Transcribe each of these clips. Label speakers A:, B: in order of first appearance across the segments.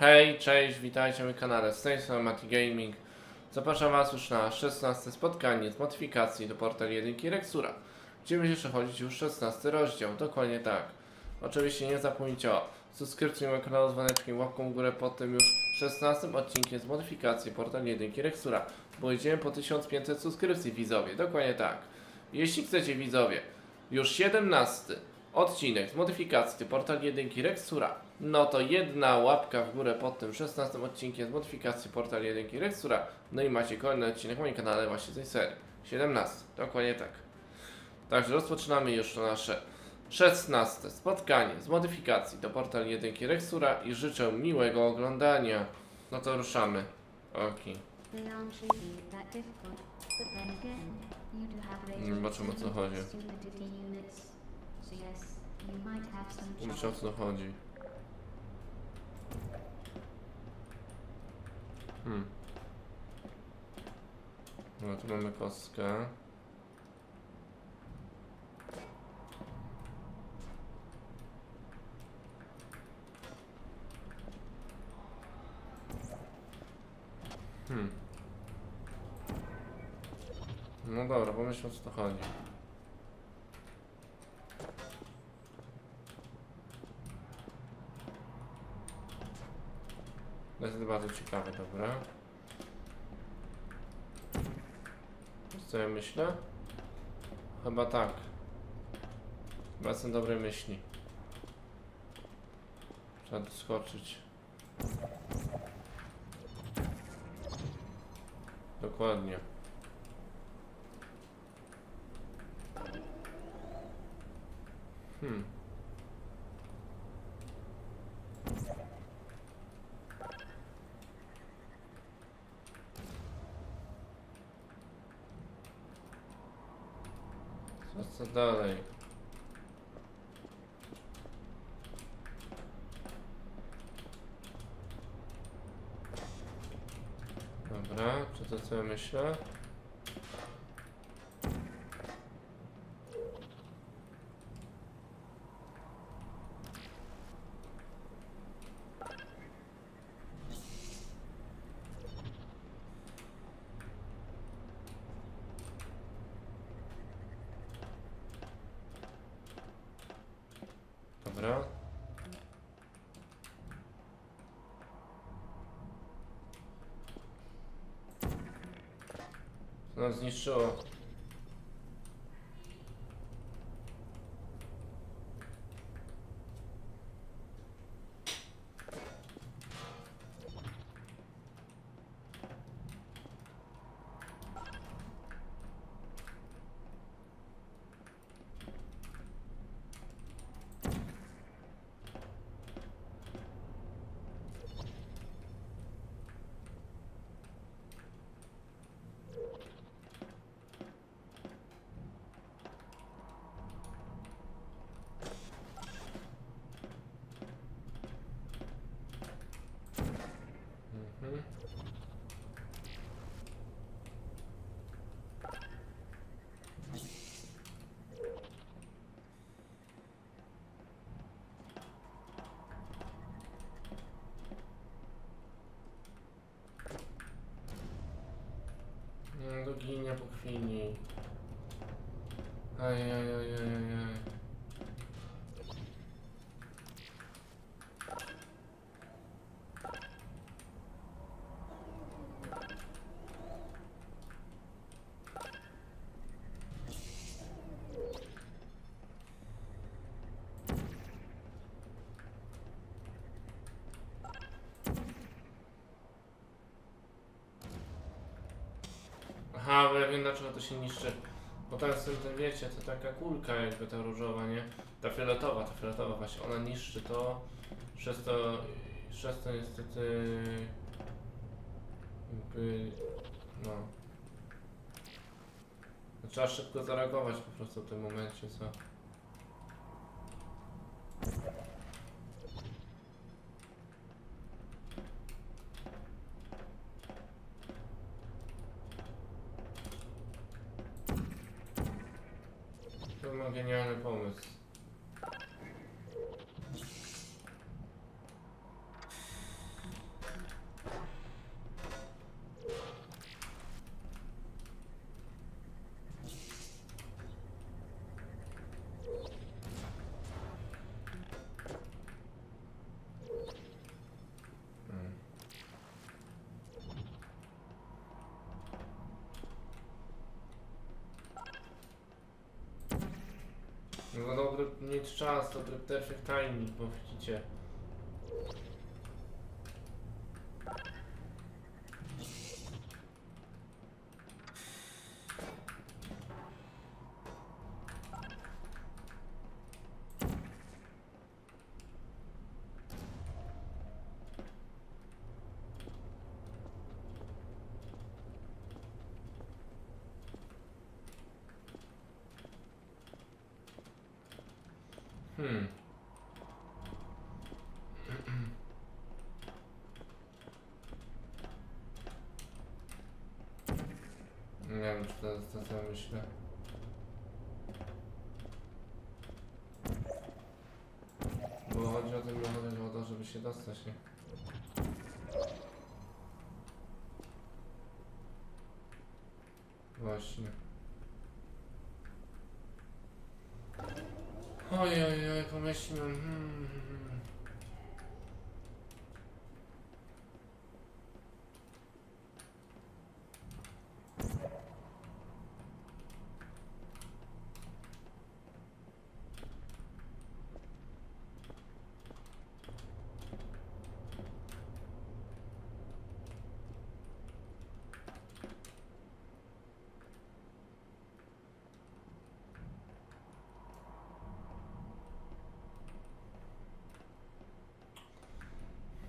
A: Hej, cześć, witajcie na kanale, z tej Mati Gaming. Zapraszam Was już na 16 spotkanie z modyfikacji do portal 1 Rexura, gdzie będzie przechodzić już 16 rozdział, dokładnie tak. Oczywiście nie zapomnijcie o subskrypcji mojego kanału z dzwoneczkiem, łapką w górę pod tym już 16 odcinkiem z modyfikacji portal 1 Rexura, bo idziemy po 1500 subskrypcji widzowie, dokładnie tak. Jeśli chcecie widzowie, już 17 odcinek z modyfikacji portal 1 Rexura, no to jedna łapka w górę pod tym 16 odcinkiem z modyfikacji portal 1 Rexura, no i macie kolejny odcinek w moim kanale właśnie z tej serii. 17, dokładnie tak. Także rozpoczynamy już nasze 16 spotkanie z modyfikacji do portal 1 Rexura i życzę miłego oglądania. No to ruszamy. Okej. Zobaczymy, o co chodzi. Muszę o co chodzi. Hmm. No tu mamy kostkę. Hmm. No dobra, pomyślmy o co to chodzi. To jest bardzo ciekawe, dobra. Co ja myślę? Chyba tak. Chyba są dobre myśli. Trzeba doskoczyć. Dokładnie. Hmm. Co, co dalej? Dobra, czy to co ja myślę? Dobra. To zniszczyło. No, do ginia po chwili. Ajajajajajaj. Ja wiem dlaczego to się niszczy. Bo tam jest ten, ten wiecie, to taka kulka jakby ta różowa, nie? Ta fioletowa, ta fioletowa właśnie, ona niszczy to, przez to, przez to niestety jakby, no. No, Trzeba szybko zareagować po prostu w tym momencie, co? To ma genialny pomysł. Trzeba dobry mieć czas, dobry perfect timing, bo widzicie. Hmm. Nie wiem, czy to jest to, co myślę. Bo chodzi o tym, że o to, żeby się dostać, nie? Właśnie. Oj, oj, oj, pomyślmy. Hmm, hmm, hmm.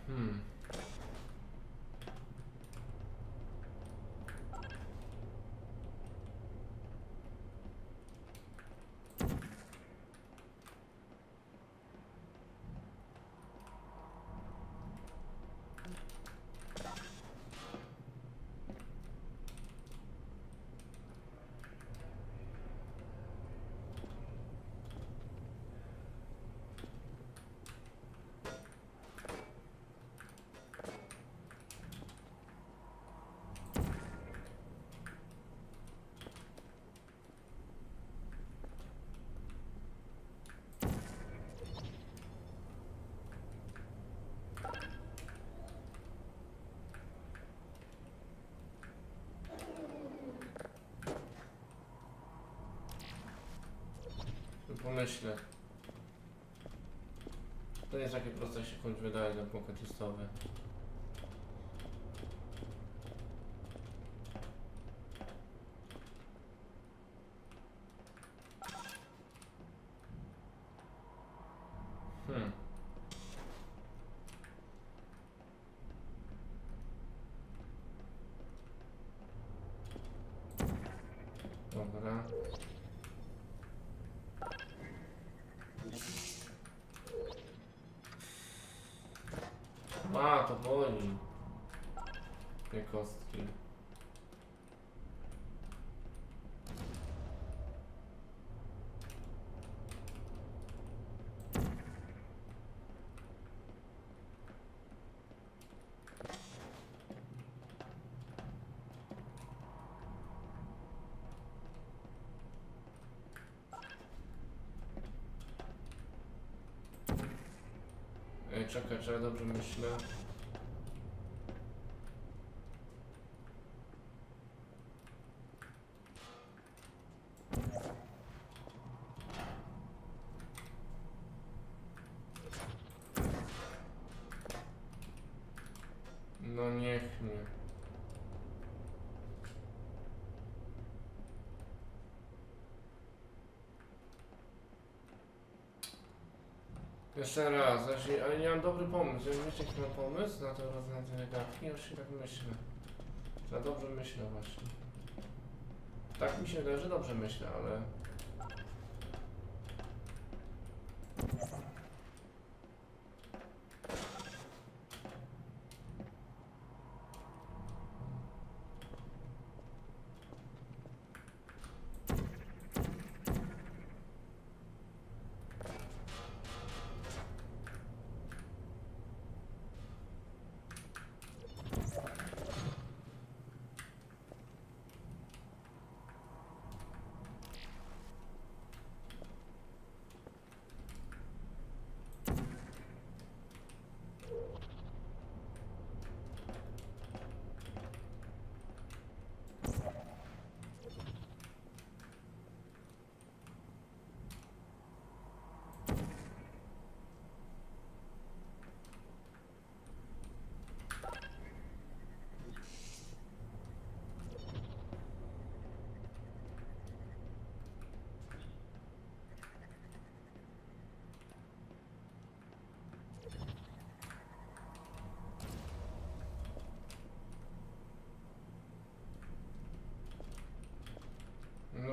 A: Hmm. Pomyślę. To nie jest takie proste, jak się wydaje na pocket listowy. Hmm. Dobra. A, to boli. Te kostki. Czekaj, czy dobrze myślę? Jeszcze raz, jeśli, ale nie mam dobry pomysł. Ja wiecie jaki mam pomysł na to rozwiązanie gadki? Już się tak myślę. Za dobrze myślę właśnie. Tak mi się wydaje, że dobrze myślę, ale...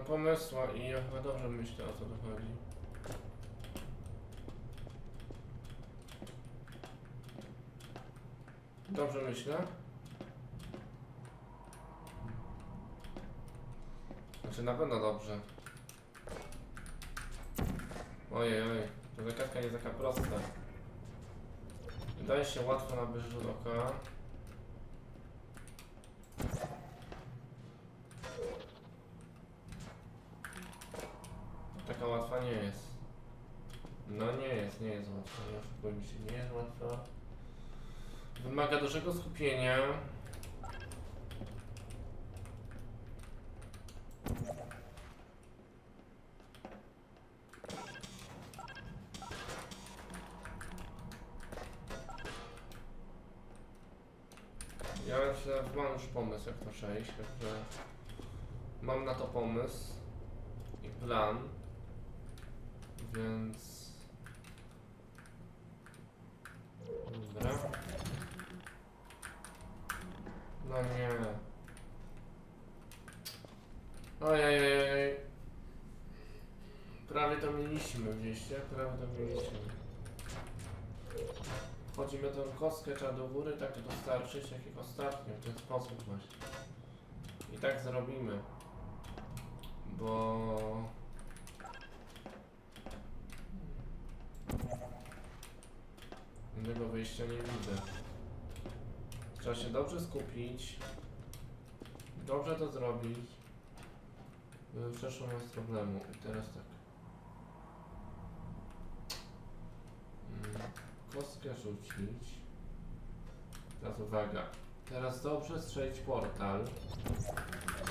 A: pomysła i ja chyba dobrze myślę o co tu chodzi. Dobrze myślę? Znaczy na pewno dobrze. Ojej, oj, to zagadka nie jest taka prosta. Wydaje się łatwo na rzut oka. Łatwa nie jest. No nie jest, nie jest łatwa. Nie się, nie jest łatwa. Wymaga dużego skupienia. Ja mam już pomysł jak to przejść, także mam na to pomysł i plan, więc dobra. No nie. Ojej. Prawie to mieliśmy, wiecie? Prawie to mieliśmy. Wchodzimy tą kostkę, trzeba do góry, tak to dostarczyć, jak jak ostatnio, w ten sposób właśnie. I tak zrobimy. Bo... Innego wyjścia nie widzę. Trzeba się dobrze skupić. Dobrze to zrobić. Przeszło bez problemu. I teraz tak. Mm, Kostkę rzucić. Teraz uwaga. Teraz dobrze strzelić portal.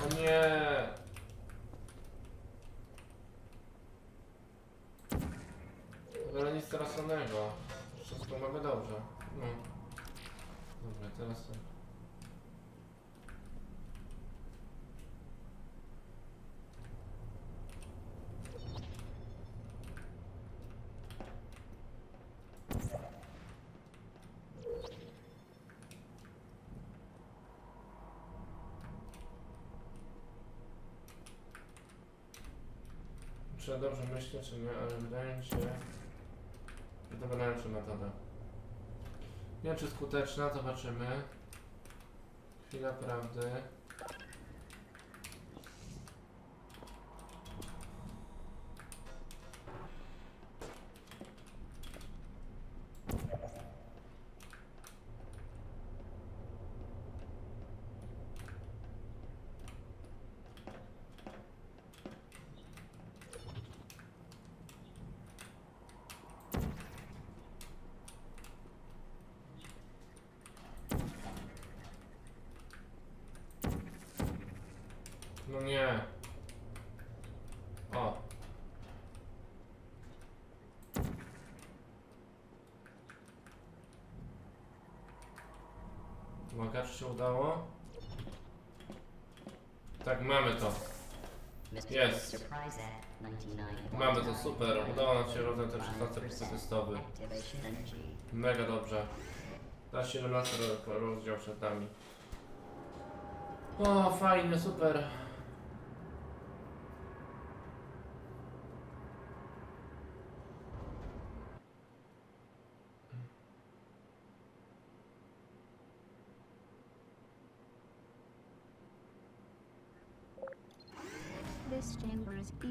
A: O nie! Nic straconego. Wszystko mamy dobrze. No. Dobra, teraz tak. Czy dobrze myślę, czy nie, ale wydaje mi się, będzie lepsza metoda. Nie wiem, czy skuteczna, zobaczymy. Chwila prawdy. No nie. O. Uwaga, czy się udało? Tak, mamy to. Jest.
B: Mamy
A: to, super. Udało nam się rozwiązać ten 16 punkt testowy. Mega dobrze. Teraz 17 ro- rozdział przed nami. O, fajnie, super.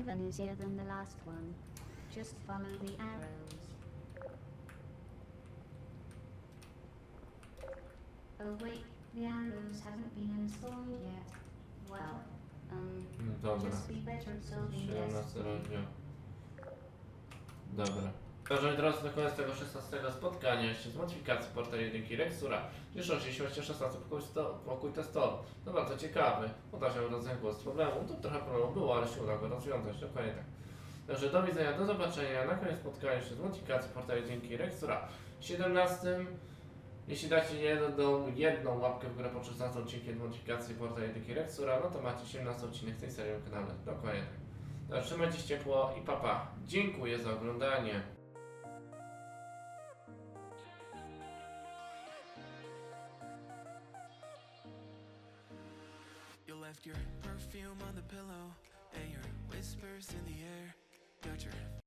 C: Even easier than the last one. Just follow the arrows. Oh wait, the arrows haven't been installed yet. Well, um,
A: No
C: just be better at solving
A: 17
C: this.
A: Dobra. Także drodzy, na koniec tego 16 spotkania jeszcze z modyfikacji portal 1 Rexura. Cieszą się śmiercią 16 pokój, sto, pokój testowy. No bardzo ciekawy. Uda się rozwiązać głos problemu. Tu trochę problemu było, ale się uda go rozwiązać. Dokładnie tak. Także do widzenia, do zobaczenia. Na koniec spotkania jeszcze z modyfikacji portal 1 Rexura. 17 jeśli dacie jedną, jedną łapkę w górę po 16 odcinkiem modyfikacji portal 1 Rexura, no to macie 17 odcinek z tej serii na kanale. Dokładnie tak. Trzymajcie się ciepło i papa. Dziękuję za oglądanie.
D: Your perfume on the pillow and your whispers in the air. Got your